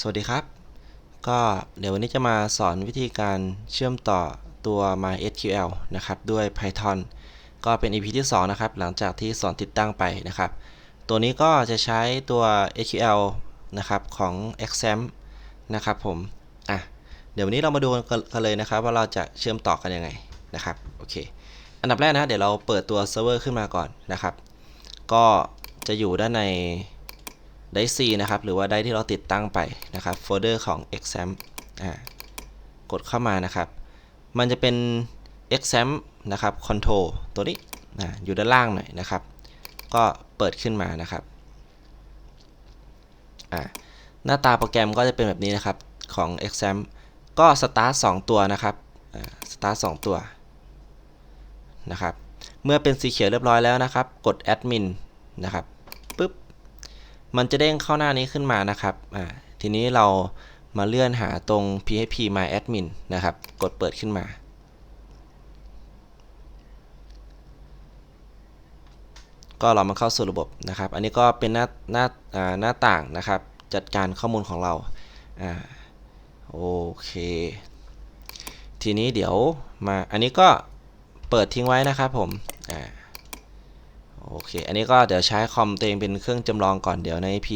สวัสดีครับ ก็เดี๋ยววันนี้จะมาสอนวิธีการเชื่อมต่อตัว MySQL นะครับ ด้วย Python ก็เป็น EP ที่ 2 นะครับ หลังจากที่สอนติดตั้งไปนะครับ ตัวนี้ก็จะใช้ตัว SQL นะครับของ Exam นะครับผม อะ เดี๋ยววันนี้เรามาดูกันเลยนะครับ ว่าเราจะเชื่อมต่อกันยังไงนะครับ โอเค อันดับแรกนะ เดี๋ยวเราเปิดตัวเซิร์ฟเวอร์ขึ้นมาก่อนนะครับ ก็จะอยู่ด้านใน ไดซีนะครับ หรือว่าไดที่เราติดตั้งไปนะครับโฟลเดอร์ของ exam อ่ากดเข้ามานะครับ มันจะเป็น exam นะครับ control ตัวนี้อ่าอยู่ด้านล่างหน่อยนะครับ ก็เปิดขึ้นมานะครับอ่าหน้าตาโปรแกรมก็จะเป็นแบบนี้นะครับของ exam ก็ start 2 ตัวนะครับอ่า start 2 ตัวนะครับ เมื่อเป็นสีเขียวเรียบร้อยแล้วนะครับ กด admin นะครับ มันจะเด้งเข้าหน้านี้ขึ้นมานะครับอ่าทีนี้เรามาเลื่อนหาตรง php my admin นะครับ กดเปิดขึ้นมา ก็เรามาเข้าสู่ระบบนะครับ อันนี้ก็เป็นหน้าหน้าอ่าหน้าต่างนะครับ จัดการข้อมูลของเราอ่าโอเค ทีนี้เดี๋ยวมา อันนี้ก็เปิดทิ้งไว้นะครับผมอ่า โอเค อันนี้ก็เดี๋ยวใช้คอมตัวเองเป็นเครื่องจำลองก่อนเดี๋ยวใน IP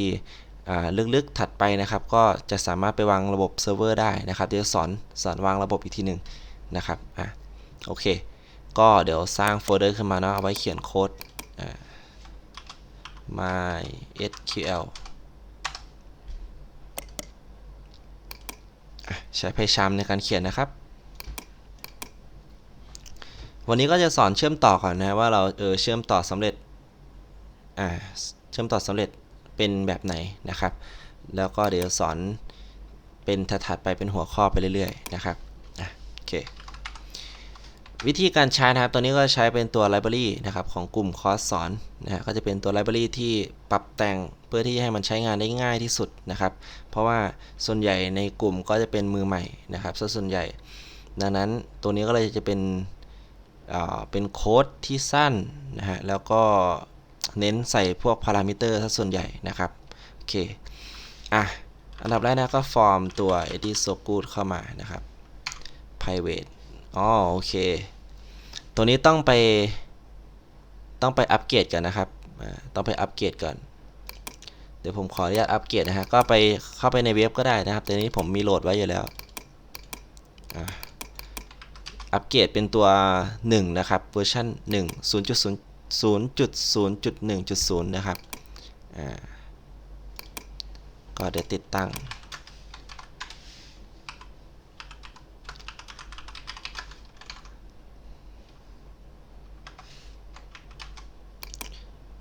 ลึกๆถัดไปนะครับ ก็จะสามารถไปวางระบบเซิร์ฟเวอร์ได้นะครับเดี๋ยวสอนสอนวางระบบอีกทีหนึ่งนะครับอะโอเค ก็เดี๋ยวสร้างโฟลเดอร์ขึ้นมาเนาะเอาไว้เขียนโค้ด MySQL ใช้ไพชามในการเขียนนะครับ วันนี้ก็จะสอนเชื่อมต่อก่อนนะว่าเราเออเชื่อมต่อสำเร็จอ่าเชื่อมต่อสำเร็จเป็นแบบไหนนะครับ แล้วก็เดี๋ยวสอนเป็นถัดไปเป็นหัวข้อไปเรื่อยๆนะครับอะโอเควิธีการใช้นะครับ ตัวนี้ก็ใช้เป็นตัว library นะครับของกลุ่มคอร์สสอนนะฮะก็จะเป็นตัว library ที่ปรับแต่งเพื่อที่ให้มันใช้งานได้ง่ายที่สุดนะครับ เพราะว่าส่วนใหญ่ในกลุ่มก็จะเป็นมือใหม่นะครับส่วนใหญ่ ดังนั้นตัวนี้ก็เลยจะเป็น เป็นโค้ดที่สั้นนะฮะแล้วก็เน้นใส่พวกพารามิเตอร์ซะส่วนใหญ่นะครับ โอเค อะ อันดับแรกนะก็ฟอร์มตัว edit so good เข้ามานะครับ private อ๋อโอเค ตัวนี้ต้องไป ต้องไปอัปเกรดกันนะครับ ต้องไปอัปเกรดก่อน เดี๋ยวผมขออนุญาตอัปเกรดนะฮะ ก็ไปเข้าไปในเว็บก็ได้นะครับ แต่นี้ผมมีโหลดไว้อยู่แล้วอั ปเกรดเป็นตัว 1 นะครับเวอร์ชัน1 0.0.0.1.0 นะครับก็เดี๋ยวติดตั้ง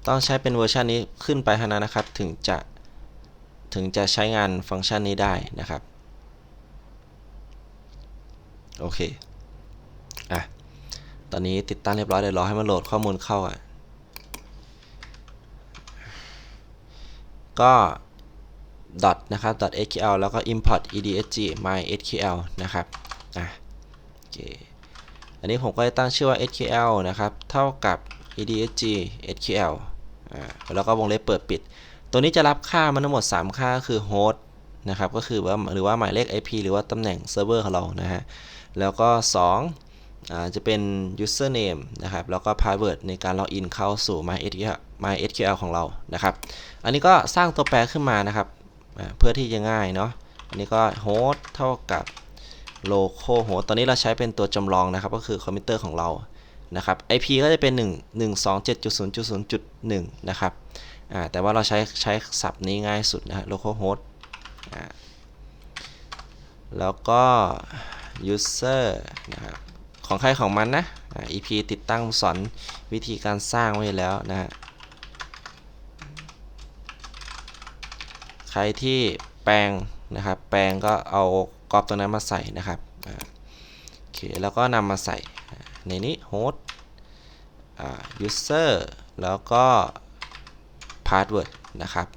ต้องใช้เป็นเวอร์ชันนี้ขึ้นไปเท่านั้นนะครับ ถึงจะถึงจะใช้งานฟังก์ชันนี้ได้นะครับ โอเค อะ ตอนนี้ติดตั้งเรียบร้อยเดี๋ยวรอให้มันโหลดข้อมูลเข้าอะ ก็ dot นะครับ dot sql แล้วก็ import edsg mysql นะครับ อะโอเค อันนี้ผมก็จะตั้งชื่อว่า sql นะครับ เท่ากับ edsg sql อ่า แล้วก็วงเล็บเปิดปิด ตัวนี้จะรับค่ามันทั้งหมด 3 ค่าคือ host นะครับ ก็คือว่าหรือว่าหมายเลข IP หรือว่าตำแหน่งเซิร์ฟเวอร์ของเรา นะฮะ แล้วก็ 2 จะเป็น username นะครับ แล้วก็ password ในการล็อกอินเข้าสู่ MySQL MySQL ของเรานะครับ อันนี้ก็สร้างตัวแปรขึ้นมานะครับ เพื่อที่จะง่ายเนาะ อันนี้ก็ host เท่ากับ local host ตอนนี้เราใช้เป็นตัวจำลองนะครับ ก็คือคอมพิวเตอร์ของเรานะครับ IP ก็จะเป็น 1 1 2 7 0 0 0นะครับ แต่ว่าเราใช้ใช้ศัพท์นี้ง่ายสุดนะ local host แล้วก็ user นะครับ ของใครของมันนะ EP ติดตั้งสอนวิธีการสร้างไว้แล้วนะฮะ ใครที่แปลงนะครับ แปลงก็เอากรอบตัวนั้นมาใส่นะครับโอเค แล้วก็นำมาใส่ในนี้ host user แล้วก็ password นะครับ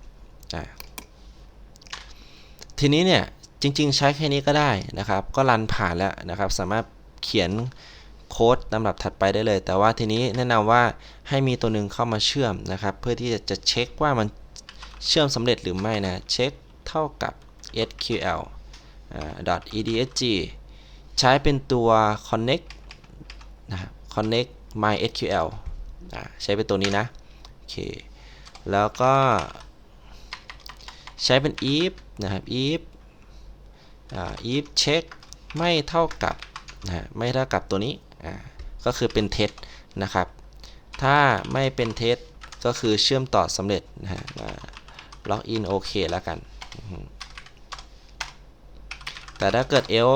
ทีนี้เนี่ยจริง ๆ ใช้แค่นี้ก็ได้นะครับ ก็รันผ่านแล้วนะครับ สามารถ เขียนโค้ดลำดับถัดไปได้เลย แต่ว่าทีนี้แนะนำว่าให้มีตัวหนึ่งเข้ามาเชื่อมนะครับ เพื่อที่จะเช็คว่ามันเชื่อมสำเร็จหรือไม่นะ เช็คเท่ากับ sql อ่า .edxg ใช้เป็นตัว connect นะครับ connect mysql ใช้เป็นตัวนี้นะ โอเค แล้วก็ใช้เป็น if นะครับ if if check ไม่เท่ากับ นะไม่เท่ากับตัวนี้อ่าก็คือเป็น test นะครับ ถ้าไม่เป็นเท็จก็คือเชื่อมต่อสำเร็จนะฮะล็อกอินโอเคแล้วกัน แต่ถ้าเกิดเอล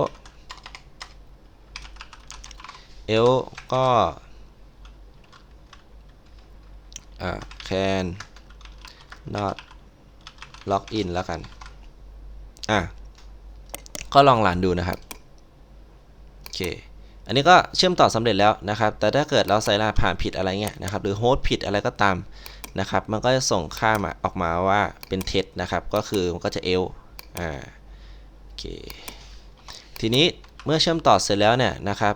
เอลก็อ่า can not log in แล้วกัน อะ ก็ลองหลานดูนะครับ เคอันนี้ก็เชื่อมต่อสำเร็จแล้วนะครับ แต่ถ้าเกิดเราใส่รหัสผ่านผิดอะไรเงี้ยนะครับ หรือโฮสต์ผิดอะไรก็ตามนะครับ มันก็จะส่งค่ามาออกมาว่าเป็นเท็จนะครับ ก็คือมันก็จะเอลอ่าโอเค ทีนี้เมื่อเชื่อมต่อเสร็จแล้วเนี่ยนะครับ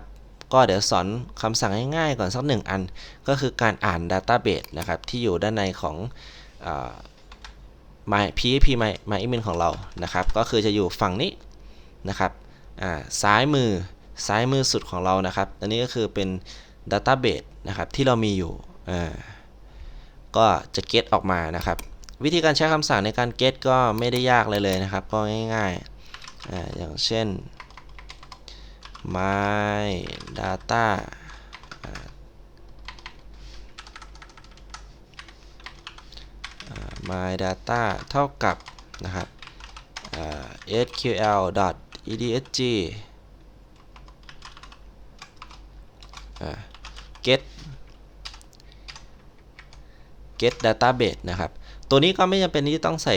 ก็เดี๋ยวสอนคำสั่งง่ายๆก่อนสักหนึ่งอัน ก็คือการอ่าน Database นะครับ ที่อยู่ด้านในของอ my php my my admin ของเรานะครับ ก็คือจะอยู่ฝั่งนี้นะครับอ่าซ้ายมือ ซ้ายมือสุดของเรานะครับ อันนี้ก็คือเป็น Database นะครับที่เรามีอยู่ก็จะ get ออกมานะครับ วิธีการใช้คำสั่งในการ get ก็ไม่ได้ยากเลยเลยนะครับ ก็ง่ายๆออย่างเช่น my data อ่า my data เท่ากับนะครับ sql edxg อ่า get get database นะครับ ตัวนี้ก็ไม่จำเป็นที่ต้องใส่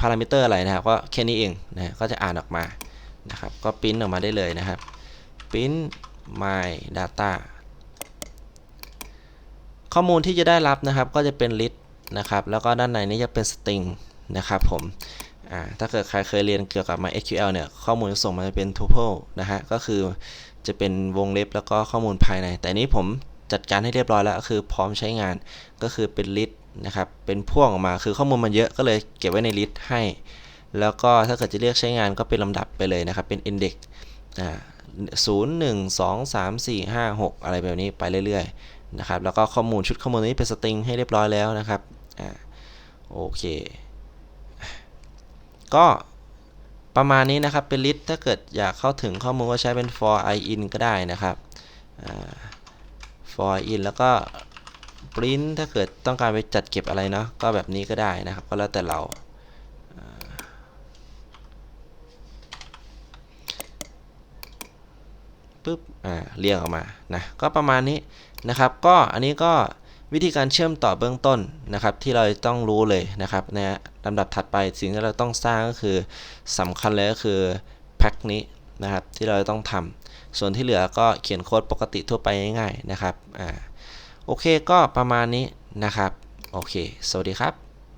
พารามิเตอร์อะไรนะครับ ก็แค่นี้เองนะก็จะอ่านออกมานะครับ ก็ปริ้นออกมาได้เลยนะครับ print my data ข้อมูลที่จะได้รับนะครับ ก็จะเป็น list นะครับ แล้วก็ด้านในนี้จะเป็น string นะครับผมอ่าถ้าเกิดใครเคยเรียนเกี่ยวกับ MySQL เนี่ย ข้อมูลส่งมาจะเป็น tuple นะฮะ ก็คือ จะเป็นวงเล็บแล้วก็ข้อมูลภายใน แต่นี้ผมจัดการให้เรียบร้อยแล้วก็คือพร้อมใช้งานก็คือเป็น list นะครับเป็นพ่วงออกมาคือข้อมูลมันเยอะก็เลยเก็บไว้ใน list ให้ แล้วก็ถ้าเกิดจะเรียกใช้งานก็เป็นลำดับไปเลยนะครับเป็น index อ่าศูนย์หนึ่งสองสามสี่ห้าหกอะไรแบบนี้ไปเรื่อยๆนะครับแล้วก็ข้อมูลชุดข้อมูลนี้เป็นสตริงให้เรียบร้อยแล้วนะครับอ่าโอเค ก็ ประมาณนี้นะครับเป็น list ถ้าเกิดอยากเข้าถึงข้อมูลก็ใช้เป็น for i in ก็ได้นะครับ for i in แล้วก็ print ถ้าเกิดต้องการไปจัดเก็บอะไรเนาะก็แบบนี้ก็ได้นะครับ ก็แล้วแต่เราปุ๊บอ่าเรียงออกมานะก็ประมาณนี้นะครับ ก็อันนี้ก็ วิธีการเชื่อมต่อเบื้องต้นนะครับ ที่เราต้องรู้เลยนะครับนะลำดับถัดไปสิ่งที่เราต้องสร้างก็คือสำคัญเลยก็คือแพ็คนี้นะครับที่เราต้องทำส่วนที่เหลือก็เขียนโค้ดปกติทั่วไปง่ายๆนะครับอ่าโอเคก็ประมาณนี้นะครับ โอเค สวัสดีครับ